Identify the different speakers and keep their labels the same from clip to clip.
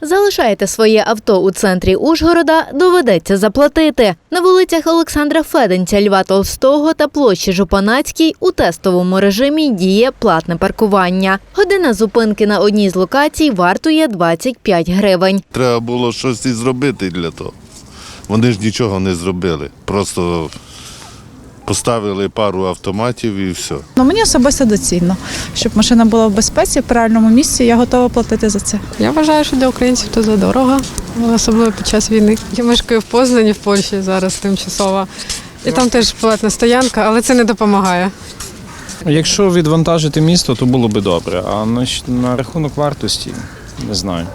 Speaker 1: Залишаєте своє авто у центрі Ужгорода, доведеться заплатити. На вулицях Олександра Феденця, Льва Толстого та площі Жупанацькій у тестовому режимі діє платне паркування. Година зупинки на одній з локацій вартує 25 гривень.
Speaker 2: Треба було щось і зробити для того. Вони ж нічого не зробили. Просто поставили пару автоматів і все.
Speaker 3: Ну, мені особисто доцільно, щоб машина була в безпеці, в правильному місці. Я готова платити за це.
Speaker 4: Я вважаю, що для українців це задорого, особливо під час війни. Я мешкаю в Познані, в Польщі зараз тимчасово. І там теж платна стоянка, але це не допомагає.
Speaker 5: Якщо відвантажити місто, то було би добре. А на, на рахунок вартості не знаю.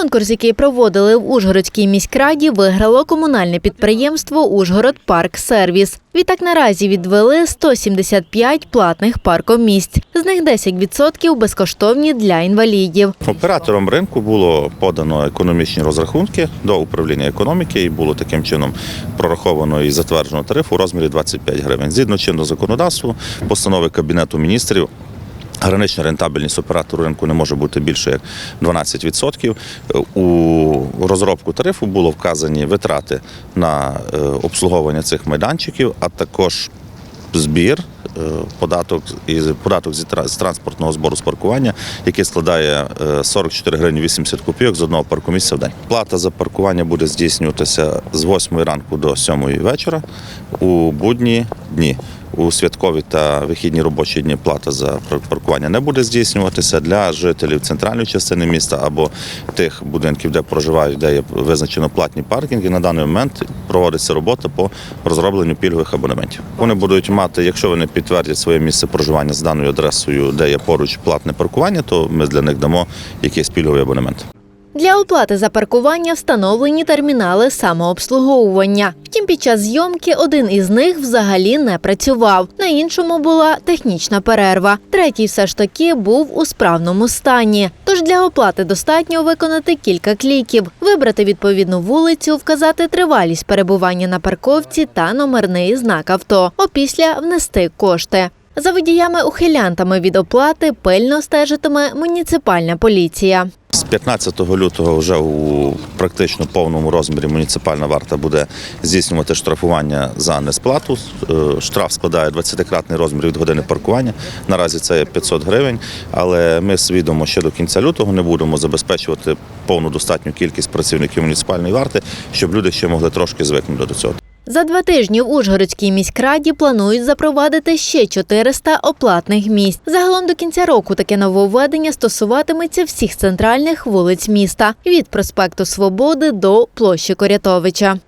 Speaker 1: Конкурс, який проводили в Ужгородській міськраді, виграло комунальне підприємство Ужгород Парк Сервіс. Відтак наразі відвели 175 платних паркомісць. З них 10% безкоштовні для інвалідів.
Speaker 6: Оператором ринку було подано економічні розрахунки до управління економіки і було таким чином прораховано і затверджено тариф у розмірі 25 гривень. Згідно чинного законодавства, постанови Кабінету міністрів. Гранична рентабельність оператору ринку не може бути більше як 12%. У розробку тарифу було вказані витрати на е, обслуговування цих майданчиків, а також збір, е, податок і податок з транспортного збору з паркування, який складає е, 44 гривні 80 копійок з одного паркомісця в день. Плата за паркування буде здійснюватися з 8 ранку до 7 вечора у будні дні. У святкові та вихідні робочі дні плата за паркування не буде здійснюватися для жителів центральної частини міста або тих будинків, де проживають, де є визначено платні паркінги. На даний момент проводиться робота по розробленню пільгових абонементів. Вони будуть мати, якщо вони підтвердять своє місце проживання з даною адресою, де є поруч платне паркування, то ми для них дамо якийсь пільговий абонемент.
Speaker 1: Для оплати за паркування встановлені термінали самообслуговування. Втім, під час зйомки один із них взагалі не працював. На іншому була технічна перерва. Третій все ж таки був у справному стані. Тож для оплати достатньо виконати кілька кліків, вибрати відповідну вулицю, вказати тривалість перебування на парковці та номерний знак авто. Опісля внести кошти. За водіями-ухилянтами від оплати пильно стежитиме муніципальна поліція.
Speaker 6: З 15 лютого вже у практично повному розмірі муніципальна варта буде здійснювати штрафування за несплату. Е, Штраф складає 20-кратний розмір від години паркування. Наразі це 500 гривень, але ми свідомо ще до кінця лютого не будемо забезпечувати повну достатню кількість працівників муніципальної варти, щоб люди ще могли трошки звикнути до цього.
Speaker 1: За два тижні в Ужгородській міськраді планують запровадити ще 400 оплатних місць. Загалом до кінця року таке нововведення стосуватиметься всіх центральних вулиць міста від проспекту Свободи до площі Корятовича.